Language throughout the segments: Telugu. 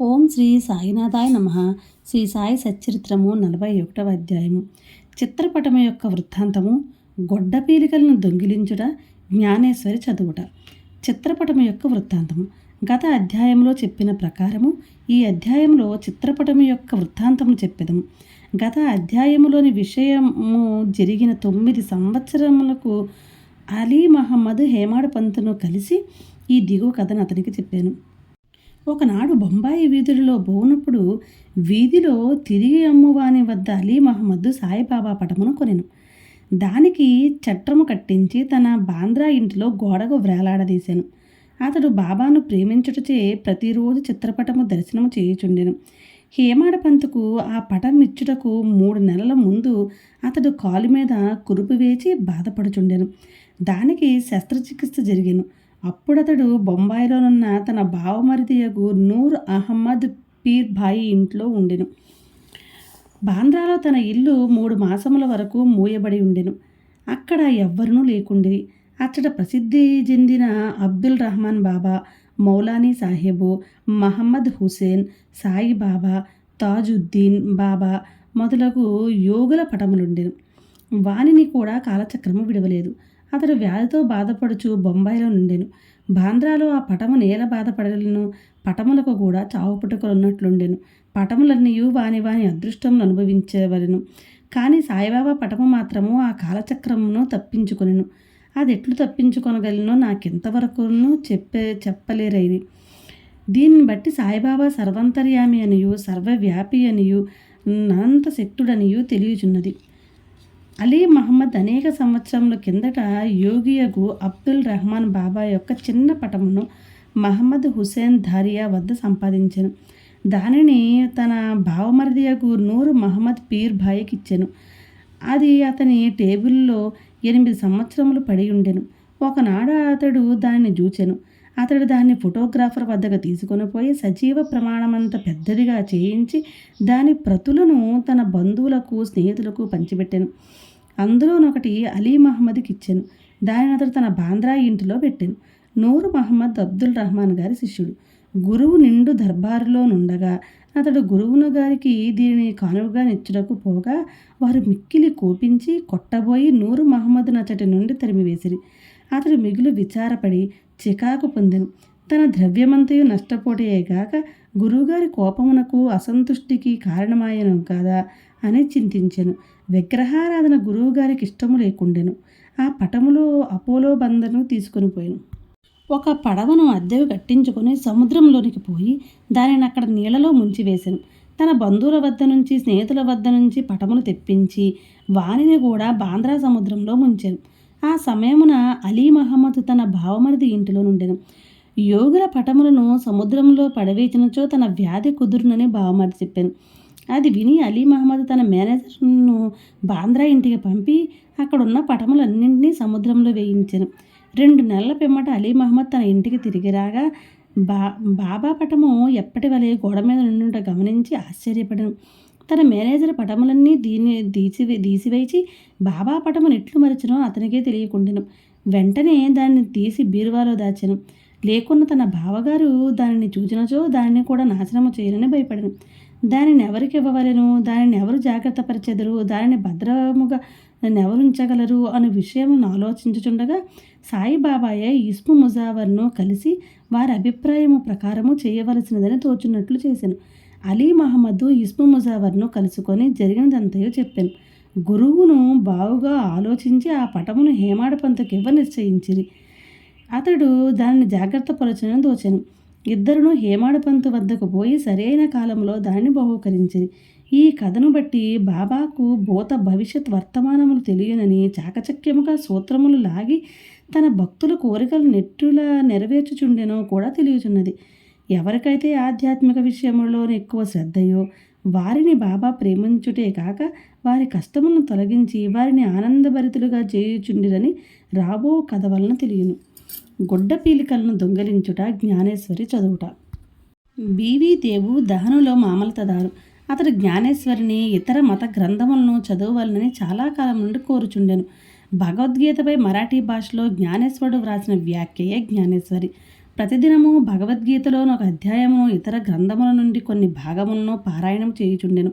ఓం శ్రీ సాయినాథాయ నమ. శ్రీ సాయి సచ్చరిత్రము నలభై ఒకటవ అధ్యాయము. చిత్రపటము యొక్క వృత్తాంతము గొడ్డ పీలికలను దొంగిలించుట జ్ఞానేశ్వరి చదువుట. చిత్రపటము యొక్క వృత్తాంతము. గత అధ్యాయంలో చెప్పిన ప్రకారము ఈ అధ్యాయంలో చిత్రపటము యొక్క వృత్తాంతము చెప్పెదము. గత అధ్యాయములోని విషయము జరిగిన తొమ్మిది సంవత్సరములకు అలీ మహమ్మద్ హేమాడ్ పంతును కలిసి ఈ దిగువ కథను అతనికి చెప్పాను. ఒకనాడు బొంబాయి వీధులలో బోనప్పుడు వీధిలో తిరిగి అమ్మువాని వద్ద అలీ మహమ్మద్ సాయిబాబా పటమును కొనెను. దానికి చట్రము కట్టించి తన బాంద్రా ఇంటిలో గోడకు వ్రేలాడదీశాను అతడు బాబాను ప్రేమించుటచే ప్రతిరోజు చిత్రపటము దర్శనము చేయుచుండెను. హేమాడ పంతుకు ఆ పటం ఇచ్చుటకు మూడు నెలల ముందు అతడు కాలు మీద కురుపు వేచి బాధపడుచుండెను. దానికి శస్త్రచికిత్స జరిగాను. అప్పుడతడు బొంబాయిలోనున్న తన బావమరిదియగు నూర్ అహ్మద్ పీర్ భాయి ఇంట్లో ఉండెను. బాంద్రాలో తన ఇల్లు మూడు మాసముల వరకు మూయబడి ఉండెను. అక్కడ ఎవ్వరూ లేకుండిరి అచ్చట ప్రసిద్ధి చెందిన అబ్దుల్ రహమాన్ బాబా మౌలానీ సాహెబు మహమ్మద్ హుసేన్ సాయిబాబా తాజుద్దీన్ బాబా మొదలగు యోగుల పటములుండెను. వానిని కూడా కాలచక్రము విడవలేదు. అతడు వ్యాధితో బాధపడుచు బొంబాయిలో నుండెను. బాంద్రాలో ఆ పటము నేల బాధపడలను పటములకు కూడా చావు పుట్టుకలున్నట్లుండెను పటములన్నీ వాని వాని అదృష్టమును అనుభవించేవలను. కానీ సాయిబాబా పటము మాత్రము ఆ కాలచక్రమును తప్పించుకొనెను. అది ఎట్లు తప్పించుకొనగలనో నాకెంతవరకును చెప్పే చెప్పలేరైది దీన్ని బట్టి సాయిబాబా సర్వంతర్యామి అనియు సర్వవ్యాపి అనియు అనంత శక్తుడనియు తెలియచున్నది. అలీ మహమ్మద్ అనేక సంవత్సరముల కిందట యోగియకు అబ్దుల్ రెహమాన్ బాబా యొక్క చిన్న పటమును మహమ్మద్ హుసేన్ ధారియా వద్ద సంపాదించాను. దానిని తన భావమరిదియగు నూరు మహమ్మద్ పీర్ భాయికి ఇచ్చాను. అది అతని టేబుల్లో ఎనిమిది సంవత్సరములు పడి ఉండెను. ఒకనాడు అతడు దానిని చూచాను అతడు దాన్ని ఫోటోగ్రాఫర్ వద్దకు తీసుకొని పోయి సజీవ ప్రమాణమంత పెద్దదిగా చేయించి దాని ప్రతులను తన బంధువులకు స్నేహితులకు పంచిపెట్టాను. అందులోనొకటి అలీ మహమ్మద్కి ఇచ్చాను. దానిని అతడు తన బాంద్రా ఇంటిలో పెట్టాను. నూరు మహమ్మద్ అబ్దుల్ రహమాన్ గారి శిష్యుడు. గురువు నిండు దర్బారులో నుండగా అతడు గురువును గారికి దీనిని కానుకగా నిచ్చుటకు పోగా వారు మిక్కిలి కోపించి కొట్టబోయి నూరు మహమ్మద్ నచ్చటి నుండి తరిమివేసిరి. అతడు మిగులు విచారపడి చికాకు పొందెను. తన ద్రవ్యమంతయు నష్టపోటేగాక గురువుగారి కోపమునకు అసంతుష్టికి కారణమాయను కాదా? అని చింతించెను. విగ్రహారాధన గురువుగారికి ఇష్టము లేకుండెను. ఆ పటములో అపోలో బందను తీసుకొని పోయాను. ఒక పడవను అద్దెకు కట్టించుకొని సముద్రంలోనికి పోయి దానిని అక్కడ నీళ్ళలో ముంచివేశాను తన బంధువుల వద్ద నుంచి స్నేహితుల వద్ద నుంచి పటములు తెప్పించి వారిని కూడా బాంద్రా సముద్రంలో ముంచాను. ఆ సమయమున అలీ మహమ్మద్ తన భావమరిది ఇంటిలో నుండెను. యోగుల పటములను సముద్రంలో పడవేచినచో తన వ్యాధి కుదురునని భావమరిది చెప్పాను. అది విని అలీ మహమ్మద్ తన మేనేజర్ను బాంద్రా ఇంటికి పంపి అక్కడున్న పటములన్నింటినీ సముద్రంలో వేయించాను. రెండు నెలల పిమ్మట అలీ మహమ్మద్ తన ఇంటికి తిరిగి రాగా బా బాబా పటము ఎప్పటి వలె గోడ మీద నుండి గమనించి ఆశ్చర్యపడను. తన మేనేజర్ పటములన్నీ దీన్ని దీసి తీసివేసి బాబా పటమును ఎట్లు మరచనో అతనికే తెలియకుండాను. వెంటనే దాన్ని తీసి బీరువాలో దాచాను. లేకున్న తన బావగారు దానిని చూచినచో దానిని కూడా నాశనము చేయనని భయపడను. దానిని ఎవరికి ఇవ్వవలను? దానిని ఎవరు జాగ్రత్త పరిచెదరు? దానిని భద్రముగా నన్ను ఎవరు ఉంచగలరు అనే విషయం ఆలోచించుచుండగా సాయిబాబాయే ఇస్ము ముజావర్ను కలిసి వారి అభిప్రాయము ప్రకారము చేయవలసినదని తోచున్నట్లు చేశాను అలీ మహమ్మద్ ఇస్ము ముజావర్ను కలుసుకొని జరిగినదంతయో చెప్పాను. గురువును బావుగా ఆలోచించి ఆ పటమును హేమాడ పంతకు ఇవ్వ నిశ్చయించిరి. అతడు దానిని జాగ్రత్త పరచని దోచాను. ఇద్దరును హేమాడపంతు వద్దకు పోయి సరైన కాలంలో దాన్ని బహూకరించింది ఈ కథను బట్టి బాబాకు భూత భవిష్యత్ వర్తమానములు తెలియనని చాకచక్యముగా సూత్రములు లాగి తన భక్తుల కోరికలు నెట్టులా నెరవేర్చుచుండెనో కూడా తెలియచున్నది. ఎవరికైతే ఆధ్యాత్మిక విషయములో ఎక్కువ శ్రద్ధయో వారిని బాబా ప్రేమించుటే కాక వారి కష్టములను తొలగించి వారిని ఆనందభరితులుగా చేయుచుండిరని రాబో కథ వలన తెలియను. గుడ్డ పీలికలను దొంగలించుట జ్ఞానేశ్వరి చదువుట. బీవీ దేవు దహనులో మామలతదారు. అతడు జ్ఞానేశ్వరిని ఇతర మత గ్రంథములను చదవవలనని చాలా కాలం నుండి కోరుచుండెను. భగవద్గీతపై మరాఠీ భాషలో జ్ఞానేశ్వరుడు వ్రాసిన వ్యాఖ్యయే జ్ఞానేశ్వరి. ప్రతిదినము భగవద్గీతలోని ఒక అధ్యాయమును ఇతర గ్రంథముల నుండి కొన్ని భాగములను పారాయణం చేయుచుండెను.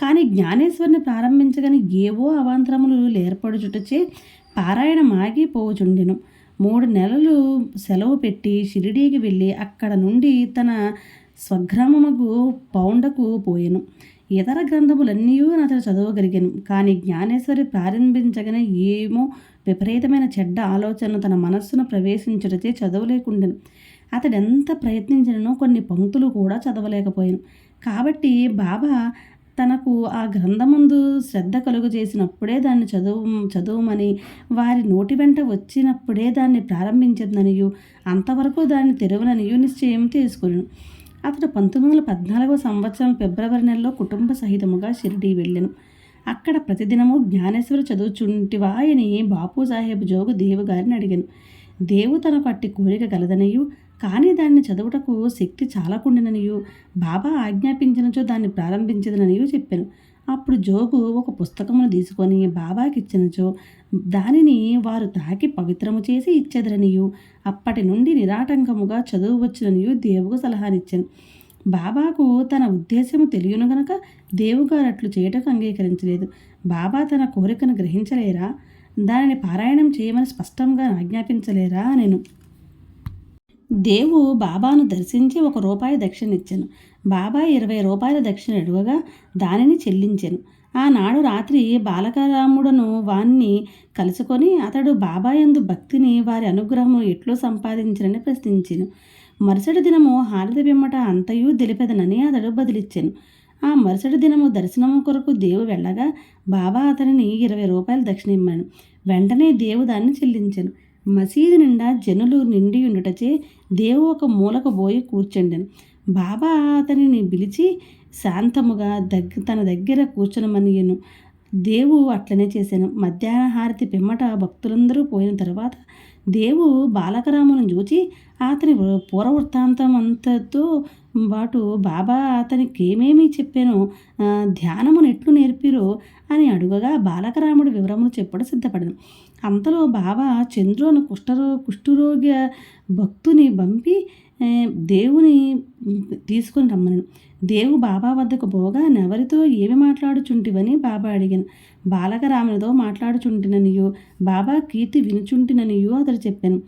కానీ జ్ఞానేశ్వరిని ప్రారంభించగానే ఏవో అవాంతరములు ఏర్పడుచుటచే పారాయణం ఆగిపోచుండెను మూడు నెలలు సెలవు పెట్టి షిరిడీకి వెళ్ళి అక్కడ నుండి తన స్వగ్రామముకు పౌండకు పోయాను. ఇతర గ్రంథములన్నీ అతడు చదవగలిగాను. కానీ జ్ఞానేశ్వరి ప్రారంభించగానే ఏమో విపరీతమైన చెడ్డ ఆలోచనలు తన మనస్సును ప్రవేశించుటచే చదవలేకుండెను. అతడెంత ప్రయత్నించినో కొన్ని పంక్తులు కూడా చదవలేకపోయాను. కాబట్టి బాబా తనకు ఆ గ్రంథమందు శ్రద్ధ కలుగు చేసినప్పుడే దాన్ని చదువు చదువుమని వారి నోటి వెంట వచ్చినప్పుడే దాన్ని ప్రారంభించిందనియు అంతవరకు దాన్ని తెరవననియు నిశ్చయం తీసుకుని. అతడు పంతొమ్మిది వందల పద్నాలుగవ సంవత్సరం ఫిబ్రవరి నెలలో కుటుంబ సహితముగా షిరిడీ వెళ్ళాను. అక్కడ ప్రతిదినము జ్ఞానేశ్వరు చదువుచుంటివా అని బాపు సాహెబ్ జోగు దేవు గారిని అడిగాను. దేవు తన పట్టి కోరిక కలదనియు కానీ దాన్ని చదువుటకు శక్తి చాలకుండిననియూ బాబా ఆజ్ఞాపించినచో దాన్ని ప్రారంభించదననియూ చెప్పాను. అప్పుడు జోగు ఒక పుస్తకమును తీసుకొని బాబాకి ఇచ్చినచో దానిని వారు తాకి పవిత్రము చేసి ఇచ్చేదరనియు. అప్పటి నుండి నిరాటంకముగా చదువు వచ్చిననియు దేవుకు సలహానిచ్చాను. బాబాకు తన ఉద్దేశము తెలియను గనక దేవుగారు అట్లు చేయటకు అంగీకరించలేదు. బాబా తన కోరికను గ్రహించలేరా? దానిని పారాయణం చేయమని స్పష్టంగా ఆజ్ఞాపించలేరా? నేను దేవు బాబాను దర్శించి ఒక రూపాయి దక్షిణ ఇచ్చాను బాబా ఇరవై రూపాయల దక్షిణ అడుగగా దానిని చెల్లించాను. ఆనాడు రాత్రి బాలకరాముడను వాణ్ణి కలుసుకొని అతడు బాబా యందు భక్తిని వారి అనుగ్రహము ఎట్లు సంపాదించనని ప్రశ్నించాను. మరుసటి దినము హారతి పిమ్మట అంతయు తెలిపెదనని అతడు బదిలిచ్చాను. ఆ మరుసటి దినము దర్శనము కొరకు దేవు వెళ్ళగా బాబా అతనిని ఇరవై రూపాయలు దక్షిణ ఇమ్మాను వెంటనే దేవు దాన్ని చెల్లించాను. మసీదు నిండా జనులు నిండి ఉండుటచే దేవు ఒక మూలకు పోయి కూర్చుండెను. బాబా అతనిని పిలిచి శాంతముగా దగ్గ తన దగ్గర కూర్చొనమనియను. దేవు అట్లనే చేశాను మధ్యాహ్న హారతి పిమ్మట భక్తులందరూ పోయిన తర్వాత దేవు బాలకరామును చూచి అతని పూర్వవృత్తాంతం అంతతో పాటు బాబా అతనికి ఏమేమి చెప్పానో ధ్యానమును ఎట్లు నేర్పిరో? అని అడుగగా బాలకరాముడు వివరమును చెప్పడం సిద్ధపడను. అంతలో బాబా చంద్రుని కుష్ఠరో కుష్ఠరోగ్య భక్తుని పంపి దేవుని తీసుకొని రమ్మను దేవు బాబా వద్దకు పోగా నెవరితో ఏమి మాట్లాడుచుంటివని బాబా అడిగాను. బాలకరామునితో మాట్లాడుచుంటిననియో బాబా కీర్తి వినుచుంటిననియో అతడు చెప్పాను.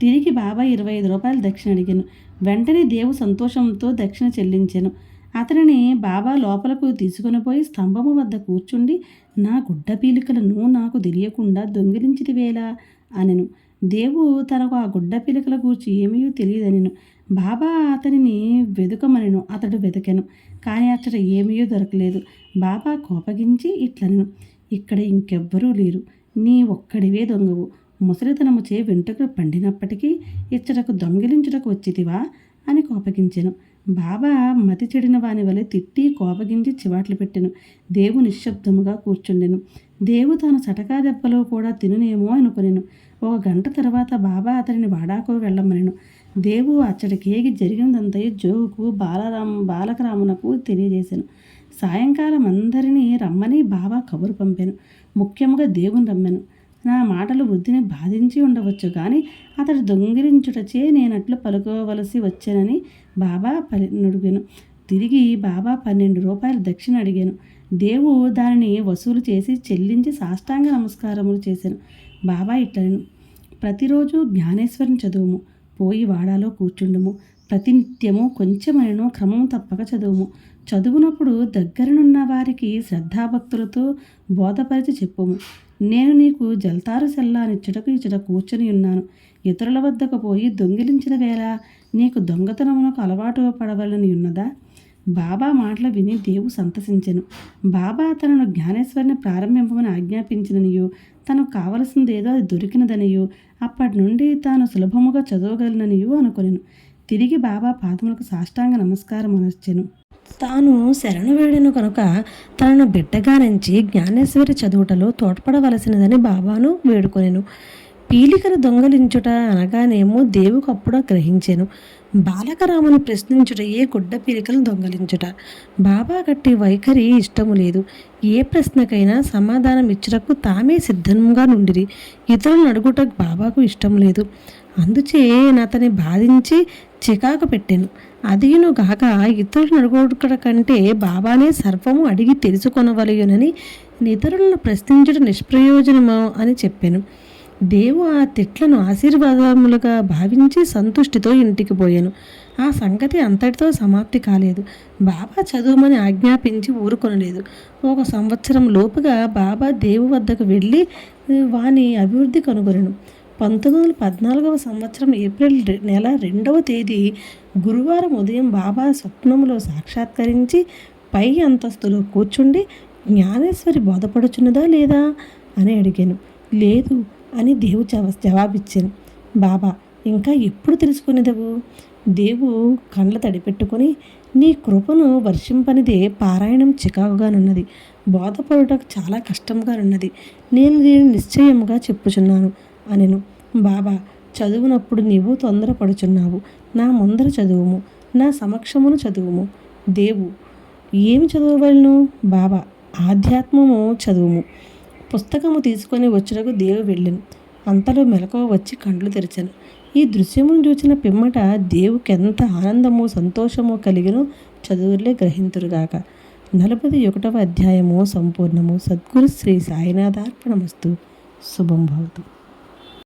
తిరిగి బాబా ఇరవై ఐదు రూపాయలు దక్షిణ అడిగాను. వెంటనే దేవు సంతోషంతో దక్షిణ చెల్లించాను. అతనిని బాబా లోపలకు తీసుకుని పోయి స్తంభము వద్ద కూర్చుండి నా గుడ్డ పీలికలను నాకు తెలియకుండా దొంగిలించితివేలా అనెను. దేవు తనకు ఆ గుడ్డ పీలికల గూర్చి ఏమీ తెలియదనెను. బాబా అతనిని వెతుకమనెను అతడు వెతకెను కానీ అతడు ఏమయో దొరకలేదు. బాబా కోపగించి ఇట్లనెను. ఇక్కడ ఇంకెవ్వరూ లేరు. నీ ఒక్కడివే దొంగవు. ముసలితనము చే వెంట్రుకలు పండినప్పటికీ ఇచ్చటకు దొంగిలించుటకు వచ్చితివా అని కోపగించెను. బాబా మతి చెడిన వాని వలె తిట్టి కోపగించి చివాట్లు పెట్టెను. దేవు నిశ్శబ్దముగా కూర్చుండెను. దేవు తాను చటకా దెబ్బలో కూడా తినునేమో అనుకునేను. ఒక గంట తర్వాత బాబా అతడిని వాడాకు వెళ్ళమనెను. దేవు అచ్చడికేగి జరిగినదంతయు జోగుకు బాలరామ బాలకరామునకు తెలియజేశాను సాయంకాలం అందరినీ రమ్మని బాబా కబురు పంపాను. ముఖ్యంగా దేవుని రమ్మాను. నా మాటలు బుద్ధిని బాధించి ఉండవచ్చు కానీ అతడు దొంగిలించుటచే నేనట్లు పలుకోవలసి వచ్చానని బాబా పలి నుడిగాను తిరిగి బాబా పన్నెండు రూపాయలు దక్షిణ అడిగాను. దేవు దానిని వసూలు చేసి చెల్లించి సాష్టాంగ నమస్కారములు చేశాను బాబా ఇట్లను ప్రతిరోజు జ్ఞానేశ్వరం చదువుము. పోయి వాడాలో కూర్చుండము. ప్రతినిత్యము కొంచెమైనను క్రమం తప్పక చదువుము. చదువునప్పుడు దగ్గరనున్న వారికి శ్రద్ధాభక్తులతో బోధపరిచి చెప్పుము. నేను నీకు జల్తారు సెల్లానిచ్చుటకు ఇచ్చట కూర్చొని ఉన్నాను. ఇతరుల వద్దకు పోయి దొంగిలించిన వేళ నీకు దొంగతనమునకు అలవాటు పడవలని ఉన్నదా? బాబా మాటలు విని దేవు సంతసించెను. బాబా తనను జ్ఞానేశ్వరిని ప్రారంభింపమని ఆజ్ఞాపించిననియో తనకు కావలసిందేదో అది దొరికినదనియో అప్పటి నుండి తాను సులభముగా చదవగలననియో అనుకొనెను. తిరిగి బాబా పాదములకు సాష్టాంగ నమస్కారం అనర్చెను. తాను శరణు వేడిను కనుక తనను బిడ్డగా నుంచి జ్ఞానేశ్వరి చదువుటలో తోడ్పడవలసినదని బాబాను వేడుకొనెను. పీలికను దొంగలించుట అనగానేమో దేవుకు అప్పుడు గ్రహించాను. బాలకరాముని ప్రశ్నించుటయే గుడ్డ పీలికలు దొంగలించుట. బాబా గట్టి వైఖరి ఇష్టము లేదు. ఏ ప్రశ్నకైనా సమాధానం ఇచ్చుటకు తామే సిద్ధంగా నుండిరి. ఇతరులను అడుగుటకు బాబాకు ఇష్టం లేదు. అందుచే అతని బాధించి చికాకు పెట్టాను. అదియును గాక ఇతరులను అడుగుట కంటే బాబానే సర్వము అడిగి తెలుసుకొనవలయునని ఇతరులను ప్రశ్నించడం నిష్ప్రయోజనము అని చెప్పాను. దేవు ఆ తిట్లను ఆశీర్వాదములుగా భావించి సంతుష్టితో ఇంటికి పోయాను. ఆ సంగతి అంతటితో సమాప్తి కాలేదు. బాబా చదువుమని ఆజ్ఞాపించి ఊరుకొనలేదు. ఒక సంవత్సరం లోపుగా బాబా దేవు వద్దకు వెళ్ళి వాని అభివృద్ధి కనుగొనను. పంతొమ్మిది వందల పద్నాలుగవ సంవత్సరం ఏప్రిల్ నెల రెండవ తేదీ గురువారం ఉదయం బాబా స్వప్నములో సాక్షాత్కరించి పై అంతస్తులో కూర్చుండి జ్ఞానేశ్వరి బోధపడుచున్నదా లేదా అని అడిగాను. లేదు అని దేవు జవాబిచ్చాను. బాబా ఇంకా ఎప్పుడు తెలుసుకునేదవు దేవు కండ్ల తడిపెట్టుకుని నీ కృపను వర్షింపనిదే పారాయణం చికాకుగానున్నది. బోధపడుటకు చాలా కష్టంగానున్నది. నేను దీన్ని నిశ్చయముగా చెప్పుచున్నాను. అనెను. బాబా చదువునప్పుడు నీవు తొందరపడుచున్నావు. నా ముందర చదువుము. నా సమక్షమును చదువుము. దేవు ఏమి చదవవలను? బాబా ఆధ్యాత్మము చదువుము. పుస్తకము తీసుకొని వచ్చుటకు దేవు వెళ్ళాను. అంతలో మెలకువ వచ్చి కండ్లు తెరిచాను. ఈ దృశ్యమును చూసిన పిమ్మట దేవుకెంత ఆనందము సంతోషము కలిగినో చదువులే గ్రహింతురుగాక. నలభై ఒకటవ అధ్యాయము సంపూర్ణము. సద్గురు శ్రీ సాయినాథార్పణమస్తు. శుభం భవతు.